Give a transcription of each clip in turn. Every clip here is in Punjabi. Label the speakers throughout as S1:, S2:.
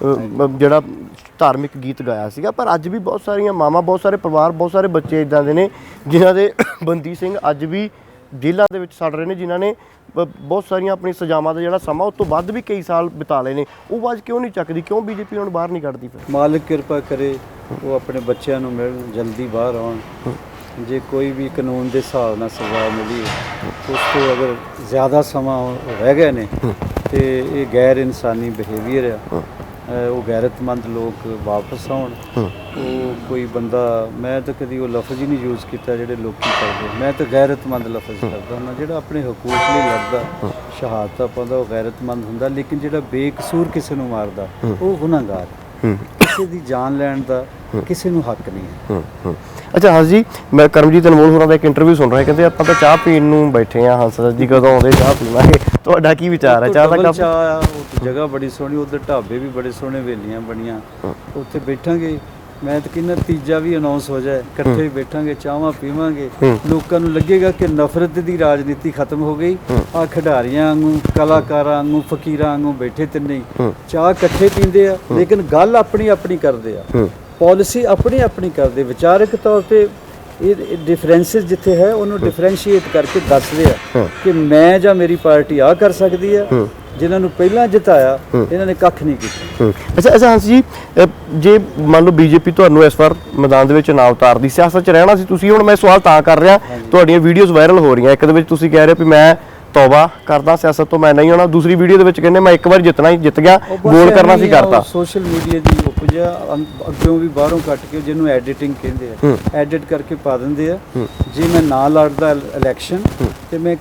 S1: ਜਿਹੜਾ ਧਾਰਮਿਕ ਗੀਤ ਗਾਇਆ ਸੀਗਾ, ਪਰ ਅੱਜ ਵੀ ਬਹੁਤ ਸਾਰੀਆਂ ਮਾਵਾਂ, ਬਹੁਤ ਸਾਰੇ ਪਰਿਵਾਰ, ਬਹੁਤ ਸਾਰੇ ਬੱਚੇ ਇਦਾਂ ਦੇ ਨੇ, ਜਿਨ੍ਹਾਂ ਦੇ ਬੰਦੀ ਸਿੰਘ ਅੱਜ ਵੀ ਜੇਲ੍ਹਾਂ ਦੇ ਵਿੱਚ ਸੜ ਰਹੇ ਨੇ, ਜਿਨ੍ਹਾਂ ਨੇ ਬਹੁਤ ਸਾਰੀਆਂ ਆਪਣੀ ਸਜ਼ਾਵਾਂ ਦਾ ਜਿਹੜਾ ਸਮਾਂ ਉਸ ਤੋਂ ਵੱਧ ਵੀ ਕਈ ਸਾਲ ਬਿਤਾ ਲਏ ਨੇ। ਉਹ ਆਵਾਜ਼ ਕਿਉਂ ਨਹੀਂ ਚੱਕਦੀ? ਕਿਉਂ ਬੀਜੇਪੀ ਉਹਨਾਂ ਨੂੰ ਬਾਹਰ ਨਹੀਂ ਕੱਢਦੀ ਫਿਰ?
S2: ਮਾਲਕ ਕਿਰਪਾ ਕਰੇ, ਉਹ ਆਪਣੇ ਬੱਚਿਆਂ ਨੂੰ ਮਿਲਣ ਜਲਦੀ ਬਾਹਰ ਆਉਣ। ਜੇ ਕੋਈ ਵੀ ਕਾਨੂੰਨ ਦੇ ਹਿਸਾਬ ਨਾਲ ਸਜ਼ਾ ਮਿਲੀ, ਉਸ ਤੋਂ ਅਗਰ ਜ਼ਿਆਦਾ ਸਮਾਂ ਰਹਿ ਗਏ ਨੇ, ਤੇ ਇਹ ਗੈਰ ਇਨਸਾਨੀ ਬਿਹੇਵੀਅਰ ਆ। ਉਹ ਗੈਰਤਮੰਦ ਲੋਕ ਵਾਪਸ ਆਉਣ। ਉਹ ਕੋਈ ਬੰਦਾ ਮੈਂ ਤਾਂ ਕਦੀ ਉਹ ਲਫ਼ਜ਼ ਹੀ ਨਹੀਂ ਯੂਜ਼ ਕੀਤਾ ਜਿਹੜੇ ਲੋਕੀ ਕਰਦੇ। ਮੈਂ ਤਾਂ ਗੈਰਤਮੰਦ ਲਫ਼ਜ਼ ਕਰਦਾ ਹੁੰਦਾ ਜਿਹੜਾ ਆਪਣੇ ਹਕੂਕ ਲਈ ਲੜਦਾ ਸ਼ਹਾਦਤਾਂ ਪਾਉਂਦਾ ਉਹ ਗੈਰਤਮੰਦ ਹੁੰਦਾ ਲੇਕਿਨ ਜਿਹੜਾ ਬੇਕਸੂਰ ਕਿਸੇ ਨੂੰ ਮਾਰਦਾ ਉਹ ਗੁਨਾਹਗਾਰ। ਕਿਸੇ ਦੀ ਜਾਨ ਲੈਣ ਦਾ ਕਿਸੇ ਨੂੰ ਹੱਕ ਨਹੀਂ ਹੈ।
S1: ਹੂੰ ਹੂੰ। ਅੱਛਾ ਹੰਸ ਜੀ ਮੈਂ ਕਰਮਜੀਤ ਅਨਮੋਲ ਹੋਰਾਂ ਦਾ ਇੱਕ ਇੰਟਰਵਿਊ ਸੁਣ ਰਿਹਾ ਕਹਿੰਦੇ ਆਪਾਂ ਤਾਂ ਚਾਹ ਪੀਣ ਨੂੰ ਬੈਠੇ ਆ ਹੰਸ ਜੀ ਕਦੋਂ ਆਉਂਦੇ ਚਾਹ ਪੀਵਾਂਗੇ? ਤੁਹਾਡਾ ਕੀ ਵਿਚਾਰ ਹੈ? ਚਾਹ ਦਾ ਕੱਪ?
S2: ਚਾਹ ਆ ਉਹ ਜਗ੍ਹਾ ਬੜੀ ਸੋਹਣੀ ਉਧਰ ਢਾਬੇ ਵੀ ਬੜੇ ਸੋਹਣੇ ਵੇਲੀਆਂ ਬਣੀਆਂ। ਉੱਥੇ ਬੈਠਾਂਗੇ। ਮੈਂ ਤਾਂ ਕਿੰਨਾ ਤੀਜਾ ਵੀ ਅਨਾਉਂਸ ਹੋ ਜਾਏ ਇਕੱਠੇ ਹੀ। ਬੈਠਾਂਗੇ ਚਾਹਾਂ ਪੀਵਾਂਗੇ। ਲੋਕਾਂ ਨੂੰ ਲੱਗੇਗਾ ਕਿ ਨਫ਼ਰਤ ਦੀ ਰਾਜਨੀਤੀ ਖਤਮ ਹੋ ਗਈ। ਆ ਖਿਡਾਰੀਆਂ ਵਾਂਗੂ ਕਲਾਕਾਰਾਂ ਵਾਂਗੂ ਫਕੀਰਾਂ ਵਾਂਗੂ ਬੈਠੇ ਤਿੰਨੇ ਚਾਹ ਇਕੱਠੇ ਪੀਂਦੇ ਆ ਲੇਕਿਨ ਗੱਲ ਆਪਣੀ ਆਪਣੀ ਕਰਦੇ ਆ। ਪਾਲਿਸੀ ਆਪਣੀ ਆਪਣੀ ਕਰਦੇ ਵਿਚਾਰਕ ਤੌਰ ਤੇ ਇਹ ਡਿਫਰੈਂਸਸ ਜਿੱਥੇ ਹੈ ਉਹਨੂੰ ਡਿਫਰੈਂਸ਼ੀਏਟ ਕਰਕੇ ਦੱਸਦੇ ਆ ਕਿ ਮੈਂ ਜਾਂ ਮੇਰੀ ਪਾਰਟੀ ਆ ਕਰ ਸਕਦੀ ਆ ਜਿਨ੍ਹਾਂ ਨੂੰ ਪਹਿਲਾਂ ਜਿਤਾਇਆ ਇਹਨਾਂ ਨੇ ਕੱਖ ਨਹੀਂ ਕੀਤਾ।
S1: ਹੂੰ। ਅੱਛਾ ਅੱਛਾ ਹੰਸ ਜੀ ਜੇ ਮੰਨ ਲਓ ਬੀਜੇਪੀ ਤੁਹਾਨੂੰ ਇਸ ਵਾਰ ਮੈਦਾਨ ਦੇ ਵਿੱਚ ਚੁਣਾਵ ਉਤਾਰਦੀ ਸਿਆਸਤ 'ਚ ਰਹਿਣਾ ਸੀ ਤੁਸੀਂ ਹੁਣ ਮੈਂ ਸਵਾਲ ਤਾਂ ਕਰ ਰਿਹਾ ਤੁਹਾਡੀਆਂ ਵੀਡੀਓਜ਼ ਵਾਇਰਲ ਹੋ ਰਹੀਆਂ ਇੱਕ ਦੇ ਵਿੱਚ ਤੁਸੀਂ ਕਹਿ ਰਹੇ ਹੋ ਵੀ ਮੈਂ ਤੌਬਾ ਕਰਦਾ ਸਿਆਸਤ ਤੋਂ ਮੈਂ ਨਹੀਂ ਆਉਣਾ। ਦੂਸਰੀ ਵੀਡੀਓ ਦੇ ਵਿੱਚ ਕਹਿੰਦੇ ਮੈਂ ਇੱਕ ਵਾਰ ਜਿੱਤਣਾ ਹੀ ਜਿੱਤ ਗਿਆ ਗੋਲ ਕਰਨਾ ਸੀ ਕਰਤਾ।
S2: ਸੋਸ਼ਲ ਮੀਡੀਆ ਦੀ ਉਪਜ ਆ ਅੰ- ਅੱਗਿਓਂ ਵੀ ਬਾਹਰੋਂ ਕੱਟ ਕੇ ਜਿਹਨੂੰ ਐਡੀਟਿੰਗ ਕਹਿੰਦੇ ਆ। ਐਡਿਟ ਕਰਕੇ ਪਾ ਦਿੰਦੇ ਆ। ਜੇ ਮੈਂ ਨਾ ਲੜਦਾ ਇਲੈਕਸ਼ਨ ਤੇ ਮੈਂ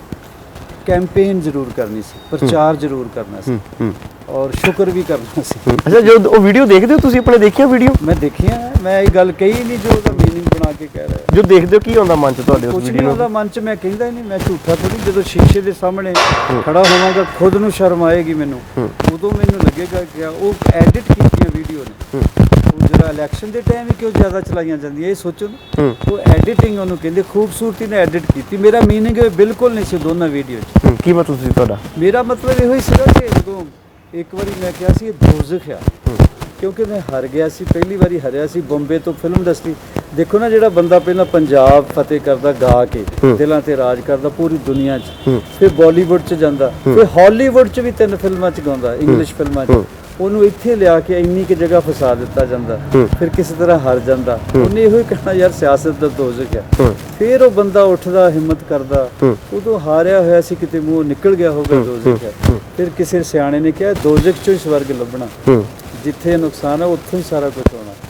S2: ਕੈਂਪੇਨ ਜ਼ਰੂਰ ਕਰਨੀ ਸੀ ਪ੍ਰਚਾਰ ਜ਼ਰੂਰ ਕਰਨਾ ਸੀ। ਔਰ ਸ਼ੁਕਰ ਵੀ ਕਰਨਾ ਸੀ।
S1: ਅੱਛਾ ਜੋ ਉਹ ਵੀਡੀਓ ਦੇਖਦੇ ਹੋ ਤੁਸੀਂ ਆਪਣੇ ਦੇਖੀਆਂ ਵੀਡੀਓ
S2: ਮੈਂ ਦੇਖਿਆ ਮੈਂ ਇਹ ਗੱਲ ਕਹੀ ਨਹੀਂ ਜੋ ਉਹਦਾ ਮੀਨਿੰਗ ਬਣਾ ਕੇ ਕਹਿ ਰਿਹਾ।
S1: ਜੋ ਦੇਖਦੇ ਹੋ ਕੀ ਹੁੰਦਾ ਮਨ 'ਚ ਤੁਹਾਡੇ ਉਸ
S2: ਕੁਝ ਨਹੀਂ
S1: ਵੀਡੀਓ
S2: ਉਹਦਾ ਮਨ ਚ ਮੈਂ ਕਹਿੰਦਾ ਹੀ ਨਹੀਂ ਮੈਂ ਝੂਠਾ ਥੋੜੀ ਜਦੋਂ ਸ਼ੀਸ਼ੇ ਦੇ ਸਾਹਮਣੇ ਖੜਾ ਹੋਵਾਂਗਾ ਖੁਦ ਨੂੰ ਸ਼ਰਮ ਆਏਗੀ ਮੈਨੂੰ। ਉਦੋਂ ਮੈਨੂੰ ਲੱਗੇਗਾ ਕਿ ਆ ਉਹ ਐਡਿਟ ਕੀਤੀਆਂ ਵੀਡੀਓ ਨੇ। ਉਹ ਜਿਹੜਾ ਇਲੈਕਸ਼ਨ ਦੇ ਟਾਈਮ ਹੀ ਕਿਉਂ ਜ਼ਿਆਦਾ ਚਲਾਈਆਂ ਜਾਂਦੀਆਂ ਇਹ ਸੋਚੋ ਨਾ।
S1: ਹੂੰ।
S2: ਉਹ ਐਡੀਟਿੰਗ ਉਹਨੂੰ ਕਹਿੰਦੇ ਖੂਬਸੂਰਤੀ ਨਾਲ ਐਡਿਟ ਕੀਤੀ। ਮੇਰਾ ਮੀਨਿੰਗ ਬਿਲਕੁਲ ਨਹੀਂ ਸੀ ਦੋਨਾਂ ਵੀਡੀਓ 'ਚ।
S1: ਹੂੰ, ਕੀ ਮਤਲਬ ਸੀ ਤੁਹਾਡਾ?
S2: ਮੇਰਾ ਮਤਲਬ ਇਹੋ ਹੀ ਸੀਗਾ ਕਿ ਜਦੋਂ ਇੱਕ ਵਾਰੀ ਮੈਂ ਕਿਹਾ ਸੀ ਇਹ ਦੋਜ਼ਖ ਆ। ਕਿਉਂਕਿ ਮੈਂ ਹਾਰ ਗਿਆ ਸੀ ਪਹਿਲੀ ਵਾਰੀ ਹਾਰਿਆ ਸੀ ਬੰਬੇ ਤੋਂ ਫਿਲਮ ਇੰਡਸਟਰੀ ਦੇਖੋ ਨਾ ਜਿਹੜਾ ਬੰਦਾ ਪਹਿਲਾਂ ਪੰਜਾਬ ਫਤਿਹ ਕਰਦਾ ਗਾ ਕੇ ਦਿਲਾਂ ਤੇ ਰਾਜ ਕਰਦਾ ਪੂਰੀ ਦੁਨੀਆ 'ਚ। ਫਿਰ ਬਾਲੀਵੁੱਡ 'ਚ ਜਾਂਦਾ। ਫਿਰ ਹਾਲੀਵੁੱਡ 'ਚ ਵੀ ਤਿੰਨ ਫਿਲਮਾਂ 'ਚ ਗਾਉਂਦਾ ਇੰਗਲਿਸ਼ ਫਿਲਮਾਂ 'ਚ। ਉਹਨੂੰ ਇੱਥੇ ਲਿਆ ਕੇ ਇੰਨੀ ਕਿ ਜਗ੍ਹਾ ਫਸਾ ਦਿੱਤਾ ਜਾਂਦਾ। ਫਿਰ ਕਿਸੇ ਤਰ੍ਹਾਂ ਹਾਰ ਜਾਂਦਾ। ਉਹਨੇ ਇਹੋ ਹੀ ਕਹਿਣਾ ਯਾਰ ਸਿਆਸਤ ਦਾ ਦੋਜ਼ਖ ਹੈ। ਫਿਰ ਉਹ ਬੰਦਾ ਉੱਠਦਾ ਹਿੰਮਤ ਕਰਦਾ। ਉਦੋਂ ਹਾਰਿਆ ਹੋਇਆ ਸੀ ਕਿਤੇ ਮੂੰਹ ਨਿਕਲ ਗਿਆ ਹੋਵੇ ਦੋਜ਼ਖ ਹੈ ਫਿਰ ਕਿਸੇ ਸਿਆਣੇ ਨੇ ਕਿਹਾ ਦੋਜ਼ਖ ਚੋਂ ਹੀ ਸਵਰਗ ਲੱਭਣਾ। ਜਿੱਥੇ ਨੁਕਸਾਨ ਹੈ ਉੱਥੋਂ ਹੀ ਸਾਰਾ ਕੁਝ ਹੋਣਾ।